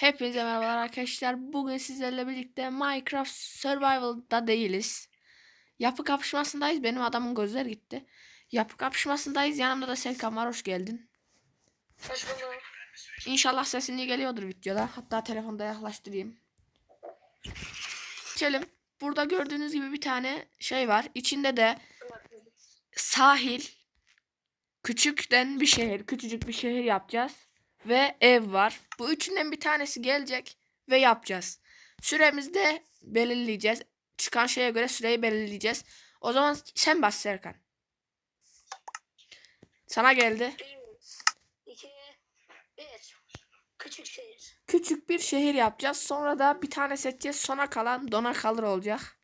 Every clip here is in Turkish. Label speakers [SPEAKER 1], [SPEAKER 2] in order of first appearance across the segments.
[SPEAKER 1] Hepinize merhabalar arkadaşlar. Bugün sizlerle birlikte Minecraft Survival'da değiliz. Yapı kapışmasındayız. Benim adamın gözler gitti. Yapı kapışmasındayız. Yanımda da Selkan var. Hoş geldin.
[SPEAKER 2] Hoş bulduk.
[SPEAKER 1] İnşallah sesin iyi geliyordur videoda. Hatta telefonda yaklaştırayım. Geçelim. Burada gördüğünüz gibi bir tane şey var. İçinde de sahil, küçükten bir şehir, küçücük bir şehir yapacağız ve ev var. Bu üçünden bir tanesi gelecek ve yapacağız. Süremizi de belirleyeceğiz. Çıkan şeye göre süreyi belirleyeceğiz. O zaman sen bas Serkan. Sana geldi.
[SPEAKER 2] Bir, iki, bir. Küçük şehir.
[SPEAKER 1] Küçük bir şehir yapacağız. Sonra da bir tane seçeceğiz. Sona kalan dona kalır olacak.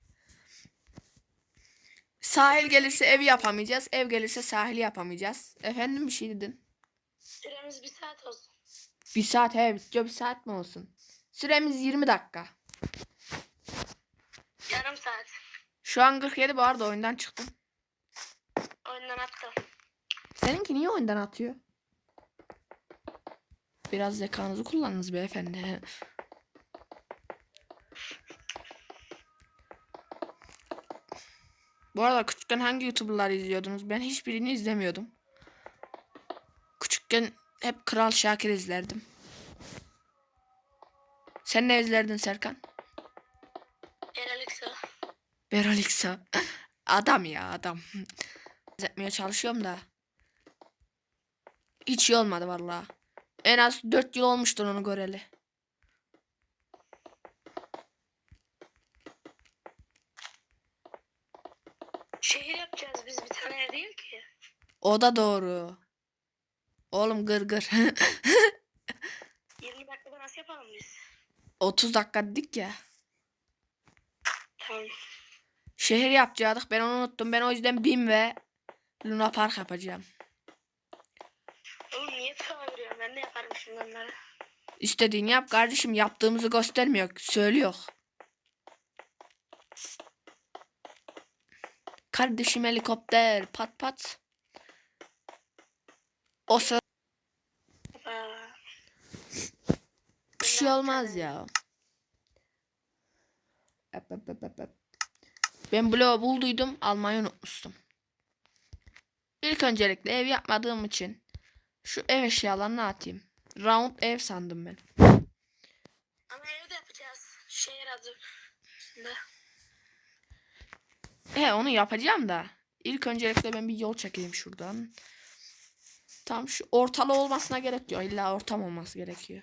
[SPEAKER 1] Sahil gelirse evi yapamayacağız. Ev gelirse sahili yapamayacağız. Efendim bir şey dedin.
[SPEAKER 2] Süremiz bir saat olsun.
[SPEAKER 1] Bir saat he bitiyor bir saat mi olsun? Süremiz 20 dakika.
[SPEAKER 2] Yarım saat.
[SPEAKER 1] Şu an 47 bu arada oyundan çıktım.
[SPEAKER 2] Oyundan attım.
[SPEAKER 1] Seninki niye oyundan atıyor? Biraz zekanızı kullanınız beyefendi. Bu arada küçükken hangi YouTuber'ları izliyordunuz? Ben hiçbirini izlemiyordum. Küçükken hep Kral Şakir izlerdim. Sen ne izlerdin Serkan?
[SPEAKER 2] Eraliksa.
[SPEAKER 1] Beralix'a. Adam ya adam. Etmeye çalışıyorum da. Hiç iyi olmadı vallahi. En az 4 yıl olmuştur onu göreli.
[SPEAKER 2] Şehir yapacağız biz bir tane değil ki.
[SPEAKER 1] O da doğru. Oğlum gır gır.
[SPEAKER 2] 20 dakikada nasıl yapalım biz?
[SPEAKER 1] 30 dakika dedik ya.
[SPEAKER 2] Tamam.
[SPEAKER 1] Şehir yapacaktık. Ben onu unuttum. Ben o yüzden BİM ve Luna Park yapacağım.
[SPEAKER 2] Oğlum niye çağırıyorsun? Ben de yaparım şimdi onları.
[SPEAKER 1] İstediğini yap kardeşim. Yaptığımızı göstermiyor. Söylüyor. Kardeşim helikopter pat pat. O sıra
[SPEAKER 2] Aa,
[SPEAKER 1] bir şey olmaz ya. Ben bloğu bulduydum. Almayı unutmuştum. İlk öncelikle ev yapmadığım için şu ev eşyalarını atayım. Round ev sandım ben.
[SPEAKER 2] Ama evde yapacağız. Şehir adı. üstünde.
[SPEAKER 1] He onu yapacağım da. İlk öncelikle ben bir yol çekeyim şuradan. Tam şu ortalı olmasına gerek yok. İlla ortam olması gerekiyor.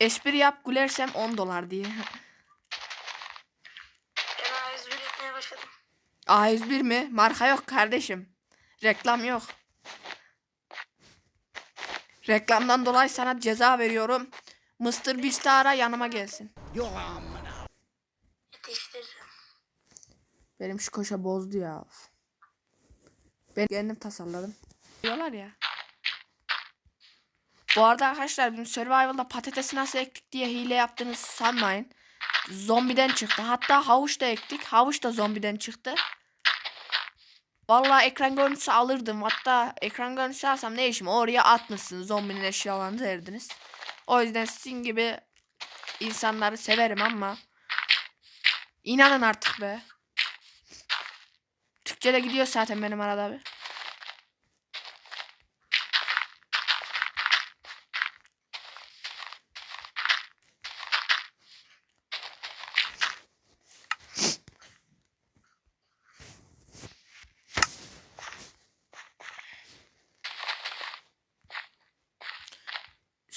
[SPEAKER 1] Espri yap gülersem 10 dolar diye.
[SPEAKER 2] Ben A101 yapmaya başladım.
[SPEAKER 1] A101 mi? Marka yok kardeşim. Reklam yok. Reklamdan dolayı sana ceza veriyorum. Mr. Beast'i ara yanıma gelsin.
[SPEAKER 2] Yetiştiririm.
[SPEAKER 1] Benim şu koşa bozdu ya. Ben kendim tasarladım. Diyorlar ya. Bu arada arkadaşlar bizim Survival'da patatesi nasıl ektik diye hile yaptığınızı sanmayın. Zombiden çıktı. Hatta havuç da ektik. Havuç da zombiden çıktı. Vallahi ekran görüntüsü alırdım. Hatta ekran görüntüsü alsam ne işim? Oraya atmışsınız. Zombinin eşyalarını verdiniz. O yüzden sizin gibi insanları severim ama inanın artık be. Türkçe'de gidiyor zaten benim arada bir.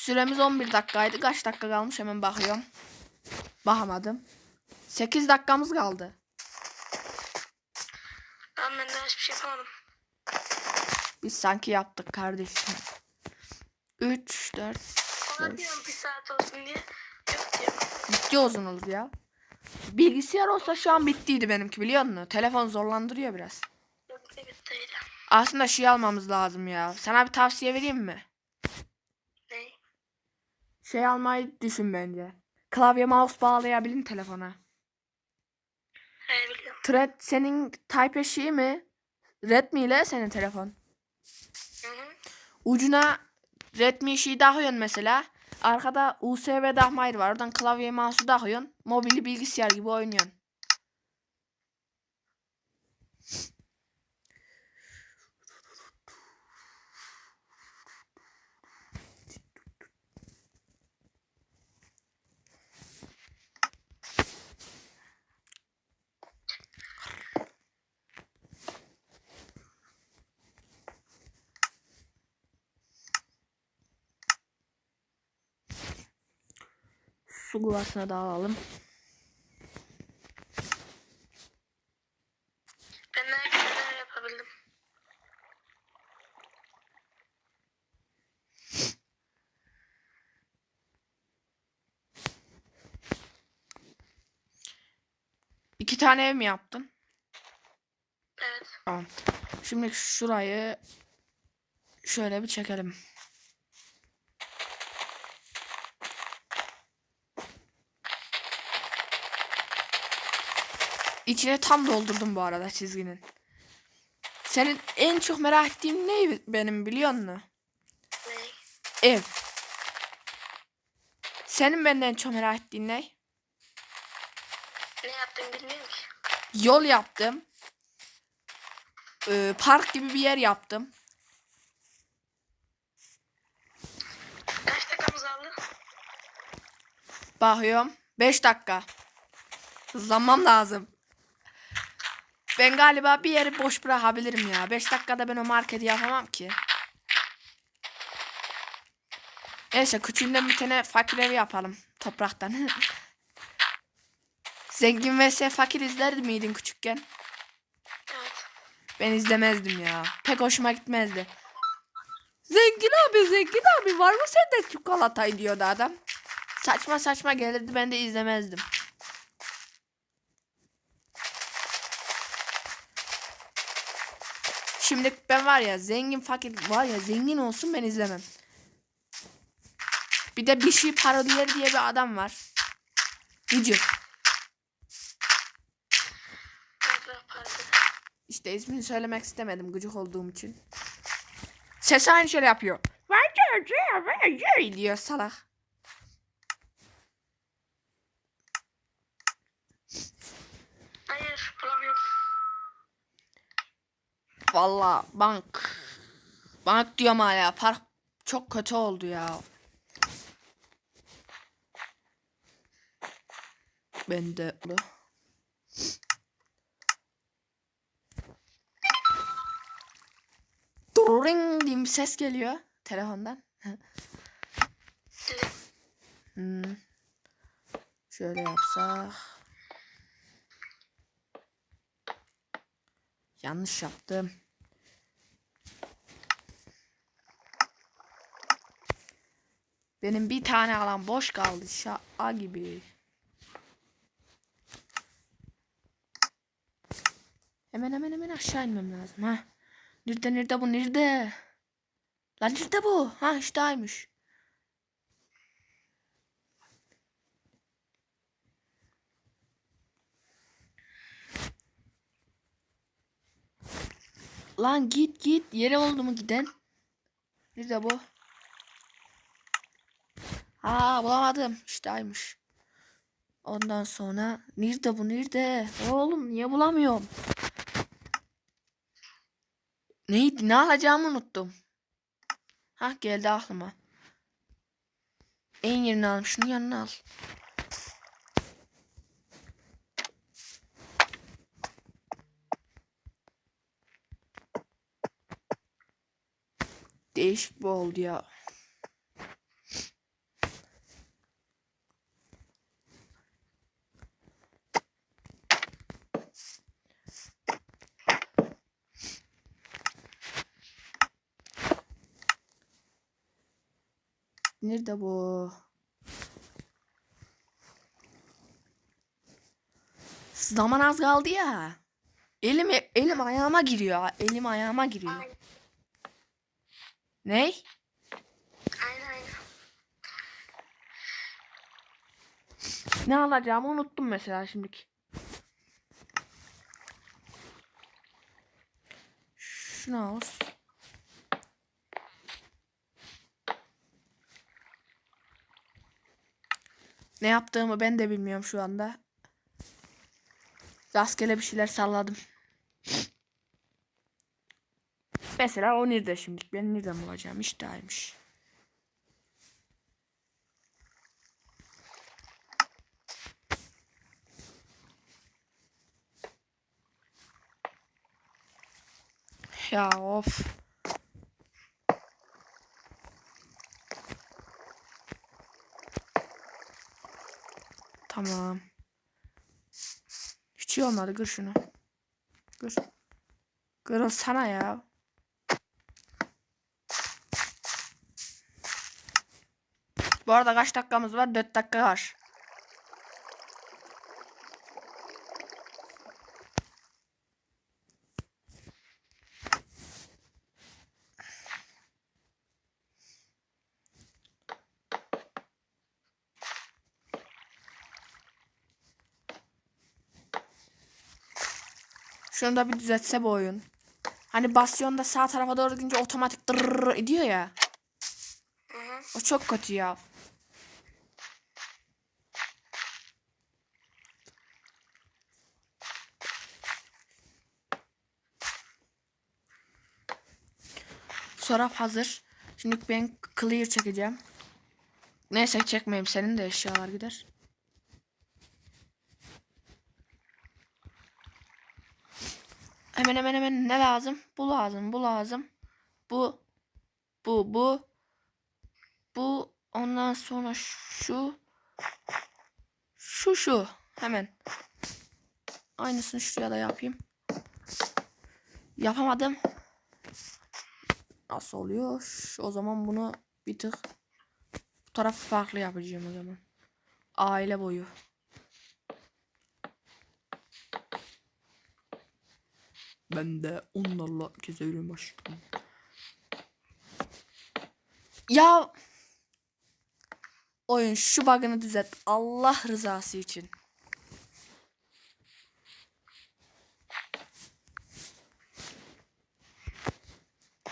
[SPEAKER 1] Süremiz 11 dakikaydı. Kaç dakika kalmış hemen bakıyorum. Bakamadım. 8 dakikamız kaldı.
[SPEAKER 2] Ama ben daha hiçbir şey yapamadım.
[SPEAKER 1] Biz sanki yaptık kardeşim. 3, 4,
[SPEAKER 2] Ona diyorum bir saat olsun diye. Yok diyorum.
[SPEAKER 1] bitti uzun ya. Bilgisayar olsa şu an bittiydi benimki biliyor musun? Telefon zorlandırıyor biraz.
[SPEAKER 2] Yok bir bittiydi.
[SPEAKER 1] Aslında şey almamız lazım ya. Sana bir tavsiye vereyim mi? Şey almayı düşün bence. Klavye mouse bağlayabilin telefona. Thread senin Type şeyi mi? Redmi ile senin telefon.
[SPEAKER 2] Hı hı.
[SPEAKER 1] Ucuna Redmi şeyi takıyorsun mesela. Arkada USB dahmayır var. Oradan klavye mouse'u takıyorsun. Mobili bilgisayar gibi oynuyorsun. Su kuvasına da alalım.
[SPEAKER 2] Ben neler yapabildim.
[SPEAKER 1] İki tane ev mi yaptın?
[SPEAKER 2] Evet.
[SPEAKER 1] Tamam. Şimdi şurayı şöyle bir çekelim. İçine tam doldurdum bu arada çizginin. Senin en çok merak ettiğin ne benim biliyor musun?
[SPEAKER 2] Ne?
[SPEAKER 1] Ev. Senin benden en çok merak ettiğin ne?
[SPEAKER 2] Ne yaptım bilmiyorum ki.
[SPEAKER 1] Yol yaptım. Ee, park gibi bir yer yaptım.
[SPEAKER 2] Kaç dakikamız aldı?
[SPEAKER 1] Bakıyorum. 5 dakika. Hızlanmam lazım. Ben galiba bir yeri boş bırakabilirim ya. 5 dakikada ben o marketi yapamam ki. Neyse küçüğünden bir tane fakir evi yapalım. Topraktan. Zengin vs fakir izlerdi miydin küçükken?
[SPEAKER 2] Evet.
[SPEAKER 1] Ben izlemezdim ya. Pek hoşuma gitmezdi. Zengin abi zengin abi var mı sende çikolata diyordu adam. Saçma saçma gelirdi ben de izlemezdim. Şimdi ben var ya zengin fakir var ya zengin olsun ben izlemem. Bir de bir şey parodileri diye bir adam var.
[SPEAKER 2] Parkı'da.
[SPEAKER 1] İşte ismini söylemek istemedim gıcık olduğum için. Ses aynı şöyle yapıyor. diyor salak.
[SPEAKER 2] Hayır bulamıyorum.
[SPEAKER 1] Valla bank. Bank diyorum hala. Park çok kötü oldu ya. Ben de Ring diye bir ses geliyor telefondan. Hmm. Şöyle yapsak. Yanlış yaptım. Benim bir tane alan boş kaldı. Şaka gibi. Hemen hemen hemen aşağı inmem lazım ha. Nerede nerede bu nerede? Lan nerede bu? Ha iştahıymış. Lan git git. Yere oldu mu giden? Nerede bu? Ha bulamadım. İştahıymış. Ondan sonra nerede bu nerede? Oğlum niye bulamıyorum? Neydi? Ne alacağımı unuttum. Ha geldi aklıma. En yerini alım. Şunu yanına al. Değişik bu oldu ya. Nerede bu? Zaman az kaldı ya. Elim elim ayağıma giriyor. Elim ayağıma giriyor.
[SPEAKER 2] Aynen.
[SPEAKER 1] Ne alacağımı unuttum mesela şimdiki. Şunu al. Ne yaptığımı ben de bilmiyorum şu anda. Rastgele bir şeyler salladım. Mesela o nerede şimdilik? Ben nereden bulacağım? İştahıymış. Ya of. Tamam. Hiç iyi olmadı. Kır şunu. Kır. Kırılsana ya. Bu arada kaç dakikamız var? 4 dakika var. Şunu da bir düzeltse bu oyun. Hani basyonda sağ tarafa doğru gidince otomatik dırrrr ediyor ya.
[SPEAKER 2] Hı hı.
[SPEAKER 1] O çok kötü ya. Fotoğraf hazır. Şimdi ben clear çekeceğim. Neyse çekmeyeyim senin de eşyalar gider. Hemen hemen hemen ne lazım? Bu lazım, bu lazım. Bu, bu, bu, bu. Ondan sonra şu, şu, şu. Hemen. Aynısını şuraya da yapayım. Yapamadım. Nasıl oluyor? O zaman bunu bir tık bu tarafı farklı yapacağım o zaman. Aile boyu. Ben de onlarla gezerim aşkım. Ya oyun şu bug'ını düzelt Allah rızası için.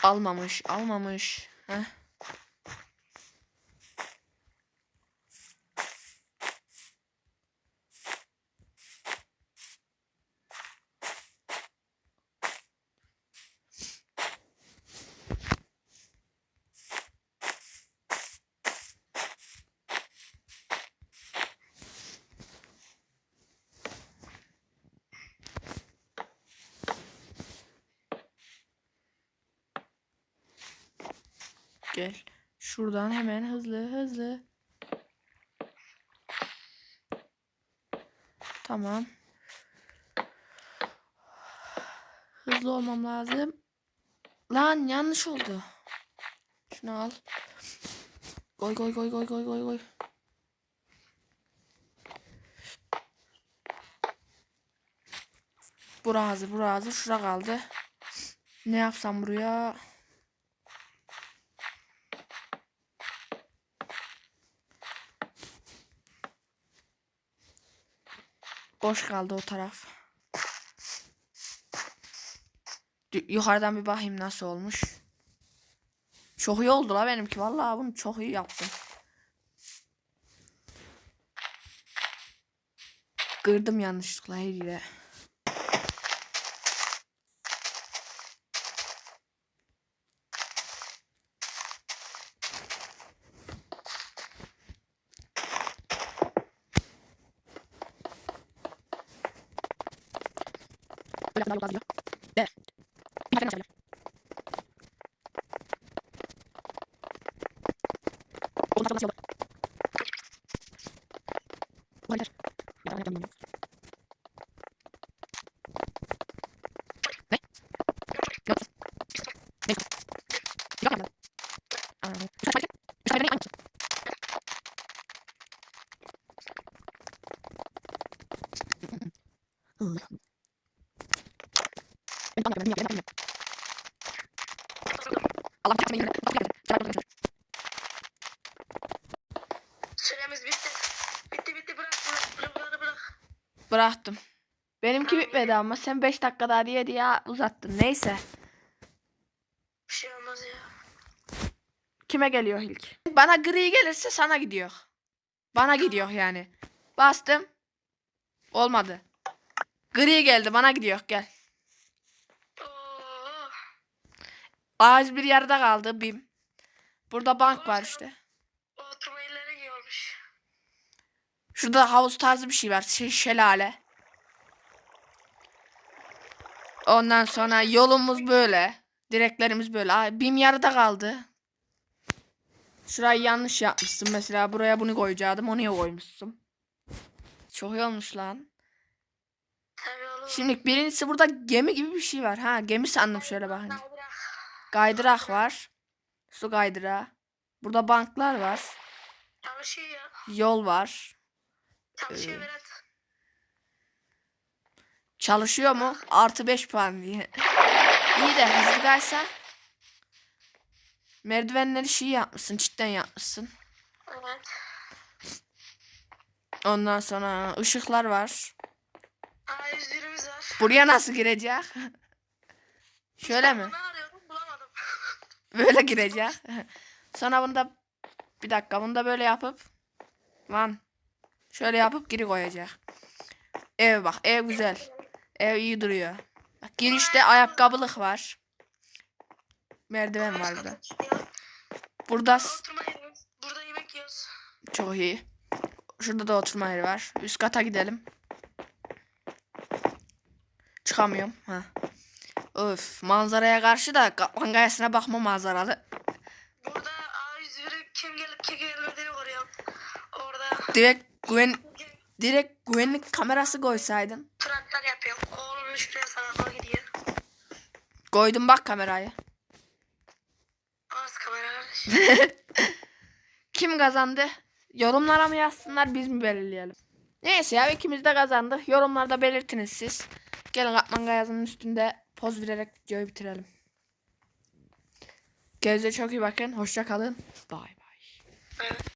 [SPEAKER 1] Almamış, almamış. Heh. Gel. Şuradan hemen hızlı hızlı. Tamam. Hızlı olmam lazım. Lan yanlış oldu. Şunu al. Koy koy koy koy koy koy koy. Bura hazır bura hazır. Şura kaldı. Ne yapsam buraya? Boş kaldı o taraf. Yukarıdan bir bakayım nasıl olmuş. Çok iyi oldu la benimki. Vallahi bunu çok iyi yaptım. Kırdım yanlışlıkla her yere.
[SPEAKER 2] Udah tahu.
[SPEAKER 1] Bıraktım. Benimki bitmedi ama sen 5 dakika daha diye diye uzattın. Neyse.
[SPEAKER 2] Bir şey olmaz ya.
[SPEAKER 1] Kime geliyor ilk? Bana gri gelirse sana gidiyor. Bana gidiyor yani. Bastım. Olmadı. Gri geldi bana gidiyor gel. Ağaç bir yarıda kaldı bim. Burada bank var işte.
[SPEAKER 2] O oturma yerleri iyi olmuş.
[SPEAKER 1] Şurada havuz tarzı bir şey var. Şey, şelale. Ondan sonra yolumuz böyle. Direklerimiz böyle. Aa, bim yarıda kaldı. Şurayı yanlış yapmışsın. Mesela buraya bunu koyacaktım. Onu koymuşsun. Çok iyi olmuş lan. Şimdi birincisi burada gemi gibi bir şey var. Ha gemi sandım şöyle bakın. Kaydırak var. Su kaydırağı. Burada banklar var.
[SPEAKER 2] Ya.
[SPEAKER 1] Yol var.
[SPEAKER 2] Çalışıyor
[SPEAKER 1] Ee,
[SPEAKER 2] Berat.
[SPEAKER 1] Çalışıyor mu? Artı 5 puan diye. İyi de hızlı kaysa. Merdivenleri şey yapmışsın. Cidden yapmışsın.
[SPEAKER 2] Evet.
[SPEAKER 1] Ondan sonra ışıklar var.
[SPEAKER 2] Aa yüzlerimiz var.
[SPEAKER 1] Buraya nasıl girecek? Şöyle mi?
[SPEAKER 2] Ne arıyordum bulamadım.
[SPEAKER 1] Böyle girecek. Sonra bunu da bir dakika bunu da böyle yapıp lan şöyle yapıp geri koyacak. Ev bak ev güzel. Ev iyi duruyor. Bak girişte ayakkabılık var. Merdiven var burada. Burada.
[SPEAKER 2] Burada yemek yiyoruz.
[SPEAKER 1] çok iyi. Şurada da oturma yeri var. Üst kata gidelim. Çıkamıyorum. Ha. Öf manzaraya karşı da kaplan gayesine bakma manzaralı.
[SPEAKER 2] Burada A101'e kim gelip kim gelmediğini koruyorum. Orada
[SPEAKER 1] Direkt güven direkt güvenlik kamerası koysaydın.
[SPEAKER 2] turatlar yapıyorum. Oğlum şuraya sana o gidiyor.
[SPEAKER 1] Koydum bak kamerayı.
[SPEAKER 2] Az kamera kardeş.
[SPEAKER 1] Kim kazandı? Yorumlara mı yazsınlar biz mi belirleyelim? Neyse ya ikimiz de kazandık. Yorumlarda belirtiniz siz. Gelin Katman Gayazı'nın üstünde poz vererek videoyu bitirelim. Kendinize çok iyi bakın. Hoşça kalın. Bye bye.
[SPEAKER 2] Evet.